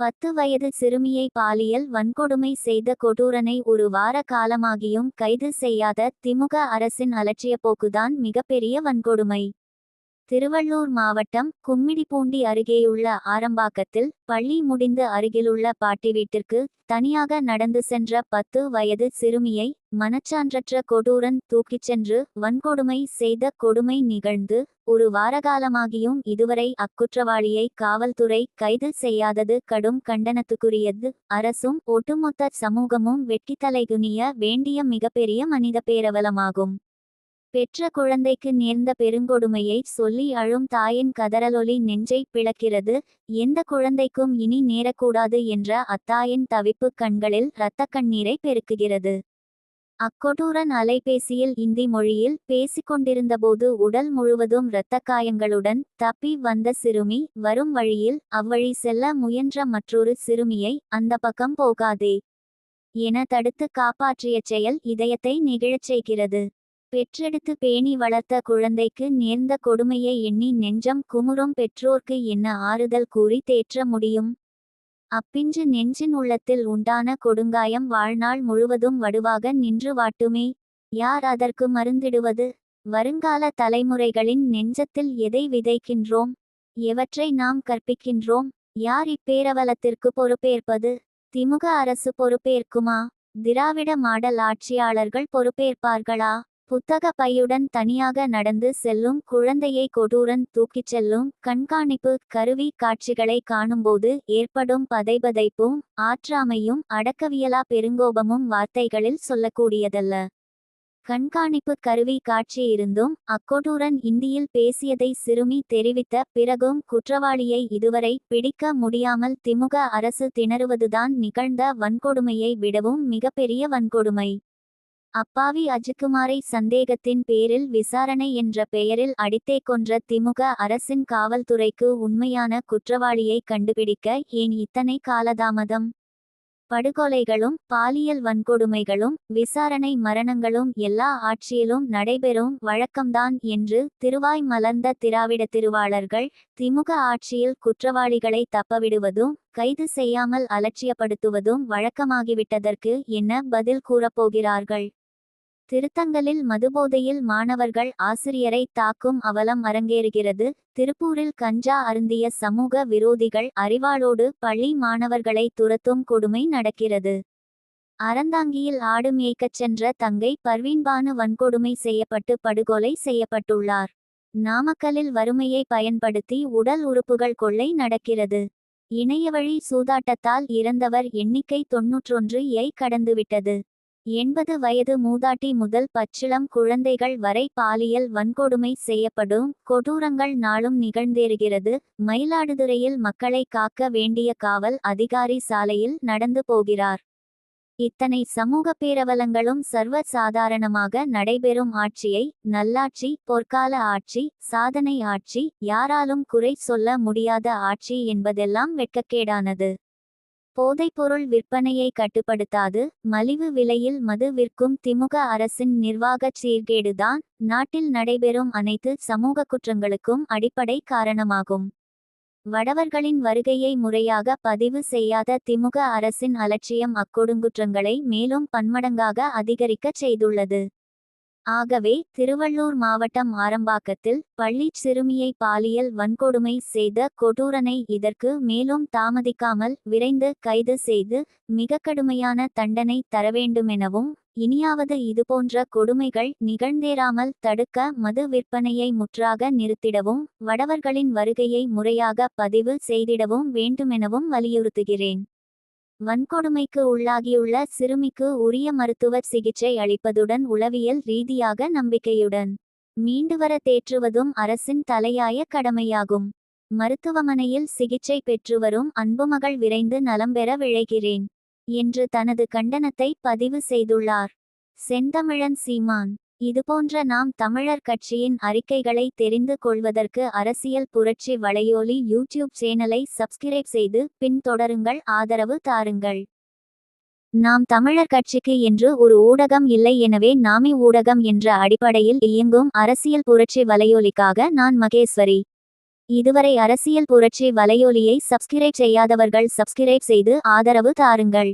பத்து வயது சிறுமியை பாலியல் வன்கொடுமை செய்த கொடூரனை ஒரு வார காலமாகியும் கைது செய்யாத திமுக அரசின் அலட்சியப்போக்குதான் மிகப்பெரிய வன்கொடுமை. திருவள்ளூர் மாவட்டம் கும்மிடிப்பூண்டி அருகேயுள்ள ஆரம்பாக்கத்தில் பள்ளி முடிந்து அருகிலுள்ள பாட்டி வீட்டிற்கு தனியாக நடந்து சென்ற பத்து வயது சிறுமியை மனச்சான்றற்ற கொடூரன் தூக்கிச் சென்று வன்கொடுமை செய்த கொடுமை நிகழ்ந்து ஒரு வாரகாலமாகியும் இதுவரை அக்குற்றவாளியை காவல்துறை கைது செய்யாதது கடும் கண்டனத்துக்குரியது. அரசும் ஒட்டுமொத்த சமூகமும் வெட்கித்தலைகுனிய வேண்டிய மிகப்பெரிய மனித பேரவலமாகும். பெற்ற குழந்தைக்கு நேர்ந்த பெருங்கொடுமையை சொல்லி அழும் தாயின் கதறலொலி நெஞ்சை பிளக்கிறது. எந்த குழந்தைக்கும் இனி நேரக்கூடாது என்ற அத்தாயின் தவிப்பு கண்களில் இரத்தக் கண்ணீரை பெருக்குகிறது. அக்கொடூரன் அலைபேசியில் இந்தி மொழியில் பேசிக்கொண்டிருந்தபோது உடல் முழுவதும் இரத்த காயங்களுடன் தப்பி வந்த சிறுமி வரும் வழியில் அவ்வழி செல்ல முயன்ற மற்றொரு சிறுமியை அந்த பக்கம் போகாதே. என தடுத்து காப்பாற்றிய செயல் இதயத்தை நெகிழச் செய்கிறது. பெற்றெடுத்து பேணி வளர்த்த குழந்தைக்கு நேர்ந்த கொடுமையை எண்ணி நெஞ்சம் குமுறும் பெற்றோர்க்கு என்ன ஆறுதல் கூறி தேற்ற முடியும்? அப்பிஞ்சு நெஞ்சின் உள்ளத்தில் உண்டான கொடுங்காயம் வாழ்நாள் முழுவதும் வடுவாக நின்று வாட்டுமே? யார் அதற்கு மருந்திடுவது? வருங்கால தலைமுறைகளின் நெஞ்சத்தில் எதை விதைக்கின்றோம்? எவற்றை நாம் கற்பிக்கின்றோம்? யார் இப்பேரவலத்திற்கு பொறுப்பேற்பது? திமுக அரசு பொறுப்பேற்குமா? திராவிட மாடல் ஆட்சியாளர்கள் பொறுப்பேற்பார்களா? புத்தக பையுடன் தனியாக நடந்து செல்லும் குழந்தையை கொடூரன் தூக்கிச் செல்லும் கண்காணிப்பு கருவி காட்சிகளை காணும்போது ஏற்படும் பதைபதைப்பும் ஆற்றாமையும் அடக்கவியலா பெருங்கோபமும் வார்த்தைகளில் சொல்லக்கூடியதல்ல. கண்காணிப்பு கருவி காட்சி இருந்தும் அக்கொடூரன் இந்தியில் பேசியதை சிறுமி தெரிவித்த பிறகும் குற்றவாளியை இதுவரை பிடிக்க முடியாமல் திமுக அரசு திணறுவதுதான் நிகழ்ந்த வன்கொடுமையை விடவும் மிகப்பெரிய வன்கொடுமை. அப்பாவி அஜிக்குமாரை சந்தேகத்தின் பேரில் விசாரணை என்ற பெயரில் அடித்தே கொன்ற திமுக அரசின் காவல்துறைக்கு உண்மையான குற்றவாளியை கண்டுபிடிக்க ஏன் இத்தனை காலதாமதம்? படுகொலைகளும் பாலியல் வன்கொடுமைகளும் விசாரணை மரணங்களும் எல்லா ஆட்சியிலும் நடைபெறும் வழக்கம்தான் என்று திருவாய் மலர்ந்த திராவிட திருவாளர்கள் திமுக ஆட்சியில் குற்றவாளிகளை தப்பவிடுவதும் கைது செய்யாமல் அலட்சியப்படுத்துவதும் வழக்கமாகிவிட்டதற்கு என்ன பதில் கூறப்போகிறார்கள்? திருத்தங்கலில் மதுபோதையில் மாணவர்கள் ஆசிரியரை தாக்கும் அவலம் அரங்கேறுகிறது. திருப்பூரில் கஞ்சா அருந்திய சமூக விரோதிகள் அறிவாளோடு பள்ளி மாணவர்களை துரத்தும் கொடுமை நடக்கிறது. அறந்தாங்கியில் ஆடு மேய்க்கச் சென்ற தங்கை பர்வீன்பானு வன்கொடுமை செய்யப்பட்டு படுகொலை செய்யப்பட்டுள்ளார். நாமக்கலில் வறுமையை பயன்படுத்தி உடல் உறுப்புகள் கொள்ளை நடக்கிறது. இணையவழி சூதாட்டத்தால் இறந்தவர் எண்ணிக்கை தொன்னூற்றொன்று ஐ கடந்துவிட்டது. எண்பது வயது மூதாட்டி முதல் பச்சிளம் குழந்தைகள் வரை பாலியல் வன்கொடுமை செய்யப்படும். கொடூரங்கள் நாளும் நிகழ்ந்தேறுகிறது. மயிலாடுதுறையில் மக்களை காக்க வேண்டிய காவல் அதிகாரி சாலையில் நடந்து போகிறார். இத்தனை சமூக பேரவலங்களும் சர்வ சாதாரணமாக நடைபெறும் ஆட்சியை நல்லாட்சி பொற்கால ஆட்சி சாதனை ஆட்சி யாராலும் குறை சொல்ல முடியாத ஆட்சி என்பதெல்லாம் வெட்கக்கேடானது. போதைப்பொருள் விற்பனையை கட்டுப்படுத்தாது மலிவு விலையில் மது விற்கும் திமுக அரசின் நிர்வாகச் சீர்கேடுதான் நாட்டில் நடைபெறும் அனைத்து சமூக குற்றங்களுக்கும் அடிப்படை காரணமாகும். வடவர்களின் வருகையை முறையாக பதிவு செய்யாத திமுக அரசின் அலட்சியம் அக்கொடுங்குற்றங்களை மேலும் பன்மடங்காக அதிகரிக்கச் செய்துள்ளது. ஆகவே திருவள்ளூர் மாவட்டம் ஆரம்பாக்கத்தில் பள்ளி சிறுமியை பாலியல் வன்கொடுமை செய்த கொடூரனை இதற்கு மேலும் தாமதிக்காமல் விரைந்து கைது செய்து மிக கடுமையான தண்டனை தரவேண்டுமெனவும் இனியாவது இதுபோன்ற கொடுமைகள் நிகழ்ந்தேறாமல் தடுக்க மது விற்பனையை முற்றாக நிறுத்திடவும் வடவர்களின் வருகையை முறையாக பதிவு செய்திடவும் வேண்டுமெனவும் வலியுறுத்துகிறேன். வன்கொடுமைக்கு உள்ளாகியுள்ள சிறுமிக்கு உரிய மருத்துவர் சிகிச்சை அளிப்பதுடன் உளவியல் ரீதியாக நம்பிக்கையுடன் மீண்டுவர தேற்றுவதும் அரசின் தலையாய கடமையாகும். மருத்துவமனையில் சிகிச்சை பெற்றுவரும் அன்புமகள் விரைந்து நலம் பெற விழைகிறேன் என்று தனது கண்டனத்தை பதிவு செய்துள்ளார். செந்தமிழன் சீமான். இதுபோன்ற நாம் தமிழர் கட்சியின் அறிக்கைகளை தெரிந்து கொள்வதற்கு அரசியல் புரட்சி வலையொலி யூடியூப் சேனலை சப்ஸ்கிரைப் செய்து பின்தொடருங்கள் ஆதரவு தாருங்கள். நாம் தமிழர் கட்சிக்கு என்று ஒரு ஊடகம் இல்லை எனவே நாமே ஊடகம் என்ற அடிப்படையில் இயங்கும் அரசியல் புரட்சி வலையொலிக்காக நான் மகேஸ்வரி. இதுவரை அரசியல் புரட்சி வலையொலியை சப்ஸ்கிரைப் செய்யாதவர்கள் சப்ஸ்கிரைப் செய்து ஆதரவு தாருங்கள்.